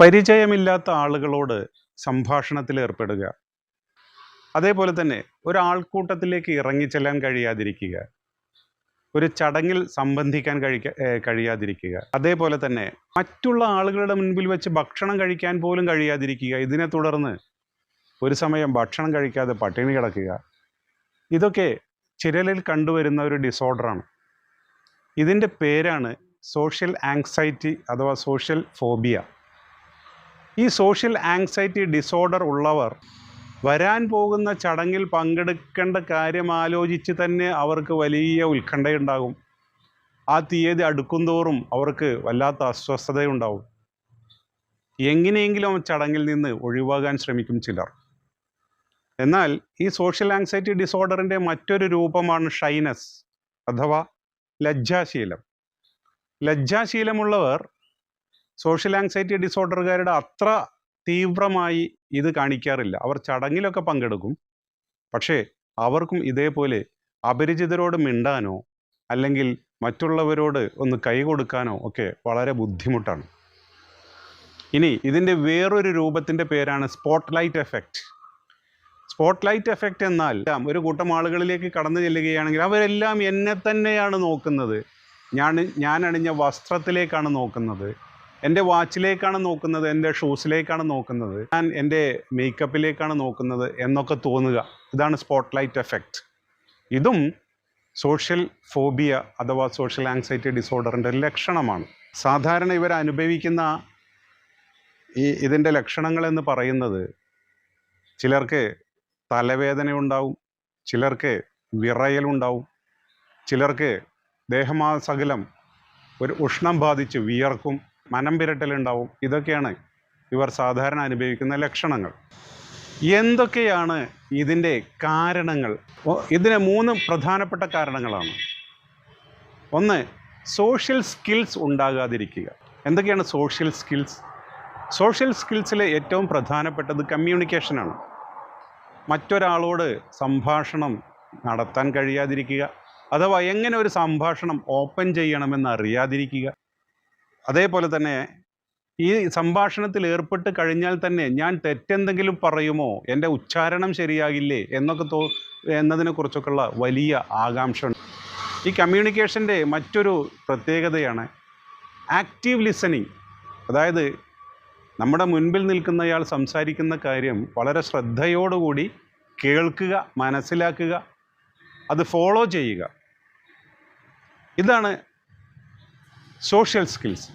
പരിചയമില്ലാത്ത ആളുകളോട് സംഭാഷണത്തിൽ ഏർപ്പെടുക. അതേപോലെ തന്നെ ഒരാൾക്കൂട്ടത്തിലേക്ക് ഇറങ്ങിച്ചെല്ലാൻ കഴിയാതിരിക്കുക. ഒരു ചടങ്ങിൽ സംബന്ധിക്കാൻ കഴിക്ക കഴിയാതിരിക്കുക. അതേപോലെ തന്നെ മറ്റുള്ള ആളുകളുടെ മുൻപിൽ വെച്ച് ഭക്ഷണം കഴിക്കാൻ പോലും കഴിയാതിരിക്കുക. ഇതിനെ തുടർന്ന് ഒരു സമയം ഭക്ഷണം കഴിക്കാതെ പട്ടിണി കിടക്കുക. ഇതൊക്കെ ചിരലിൽ കണ്ടുവരുന്ന ഒരു ഡിസോർഡറാണ് ഇതിന്റെ പേരാണ് സോഷ്യൽ ആങ്സൈറ്റി അഥവാ സോഷ്യൽ ഫോബിയ ഈ സോഷ്യൽ ആങ്സൈറ്റി ഡിസോർഡർ ഉള്ളവർ വരാൻ പോകുന്ന ചടങ്ങിൽ പങ്കെടുക്കേണ്ട കാര്യം ആലോചിച്ച് തന്നെ അവർക്ക് വലിയ ഉത്കണ്ഠയുണ്ടാകും. ആ തീയതി അടുക്കുംതോറും അവർക്ക് വല്ലാത്ത അസ്വസ്ഥതയുണ്ടാവും. എങ്ങനെയെങ്കിലും ചടങ്ങിൽ നിന്ന് ഒഴിവാകാൻ ശ്രമിക്കും ചിലർ. എന്നാൽ ഈ സോഷ്യൽ ആങ്സൈറ്റി ഡിസോർഡറിന്റെ മറ്റൊരു രൂപമാണ് ഷൈനസ് അഥവാ ലജ്ജാശീലം. ലജ്ജാശീലമുള്ളവർ സോഷ്യൽ ആങ്സൈറ്റി ഡിസോർഡറുകാരുടെ അത്ര തീവ്രമായി ഇത് കാണിക്കാറില്ല. അവർ ചടങ്ങിലൊക്കെ പങ്കെടുക്കും. പക്ഷേ അവർക്കും ഇതേപോലെ അപരിചിതരോട് മിണ്ടാനോ അല്ലെങ്കിൽ മറ്റുള്ളവരോട് ഒന്ന് കൈ കൊടുക്കാനോ ഒക്കെ വളരെ ബുദ്ധിമുട്ടാണ്. ഇനി ഇതിന്റെ വേറൊരു രൂപത്തിന്റെ പേരാണ് spot light effect spot light effect എന്നാൽ ഒരു കൂട്ടം ആളുകളിലേക്ക് കടന്നു ചെല്ലുകയാണെങ്കിൽ അവരെല്ലാം എന്നെ തന്നെയാണ് നോക്കുന്നത്. ഞാൻ ഞാൻ അണിഞ്ഞ വസ്ത്രത്തിലേക്കാണ് നോക്കുന്നത്. എന്റെ വാച്ചിലേക്കാണ് നോക്കുന്നത് എന്റെ ഷൂസിലേക്കാണ് നോക്കുന്നത് ഞാൻ എന്റെ മേക്കപ്പിലേക്കാണ് നോക്കുന്നത് എന്നൊക്കെ തോന്നുക. ഇതാണ് സ്പോട്ട് ലൈറ്റ് എഫക്റ്റ് ഇതും സോഷ്യൽ ഫോബിയ അഥവാ സോഷ്യൽ ആങ്സൈറ്റി ഡിസോർഡറിന്റെ ലക്ഷണമാണ്. സാധാരണ ഇവർ അനുഭവിക്കുന്ന ഈ ഇതിന്റെ ലക്ഷണങ്ങളെന്ന് പറയുന്നത് ചിലർക്ക് തലവേദന ഉണ്ടാവും ചിലർക്ക് വിറയലുണ്ടാവും ചിലർക്ക് ദേഹമാസകലം ഒരു ഉഷ്ണം ബാധിച്ച് വിയർക്കും മനം പിരട്ടലുണ്ടാവും ഇതൊക്കെയാണ് ഇവർ സാധാരണ അനുഭവിക്കുന്ന ലക്ഷണങ്ങൾ. എന്തൊക്കെയാണ് ഇതിന്റെ കാരണങ്ങൾ? ഇതിന് മൂന്ന് പ്രധാനപ്പെട്ട കാരണങ്ങളാണ്. ഒന്ന് സോഷ്യൽ സ്കിൽസ് ഉണ്ടാകാതിരിക്കുക. എന്തൊക്കെയാണ് സോഷ്യൽ സ്കിൽസ് സോഷ്യൽ സ്കിൽസിലെ ഏറ്റവും പ്രധാനപ്പെട്ടത് കമ്മ്യൂണിക്കേഷനാണ് മറ്റൊരാളോട് സംഭാഷണം നടത്താൻ കഴിയാതിരിക്കുക. അഥവാ എങ്ങനെ ഒരു സംഭാഷണം ഓപ്പൺ ചെയ്യണമെന്ന് അറിയാതിരിക്കുക. അതേപോലെ തന്നെ ഈ സംഭാഷണത്തിൽ ഏർപ്പെട്ട് കഴിഞ്ഞാൽ തന്നെ ഞാൻ തെറ്റെന്തെങ്കിലും പറയുമോ? എന്റെ ഉച്ചാരണം ശരിയാകില്ലേ? എന്നൊക്കെ തോ എന്നതിനെക്കുറിച്ചൊക്കെയുള്ള വലിയ ആകാംക്ഷ. ഈ കമ്മ്യൂണിക്കേഷന്റെ മറ്റൊരു പ്രത്യേകതയാണ് ആക്റ്റീവ് ലിസണിങ്. അതായത് നമ്മുടെ മുൻപിൽ നിൽക്കുന്നയാൾ സംസാരിക്കുന്ന കാര്യം വളരെ ശ്രദ്ധയോടുകൂടി കേൾക്കുക മനസ്സിലാക്കുക അത് ഫോളോ ചെയ്യുക. ഇതാണ് സോഷ്യൽ സ്കിൽസ്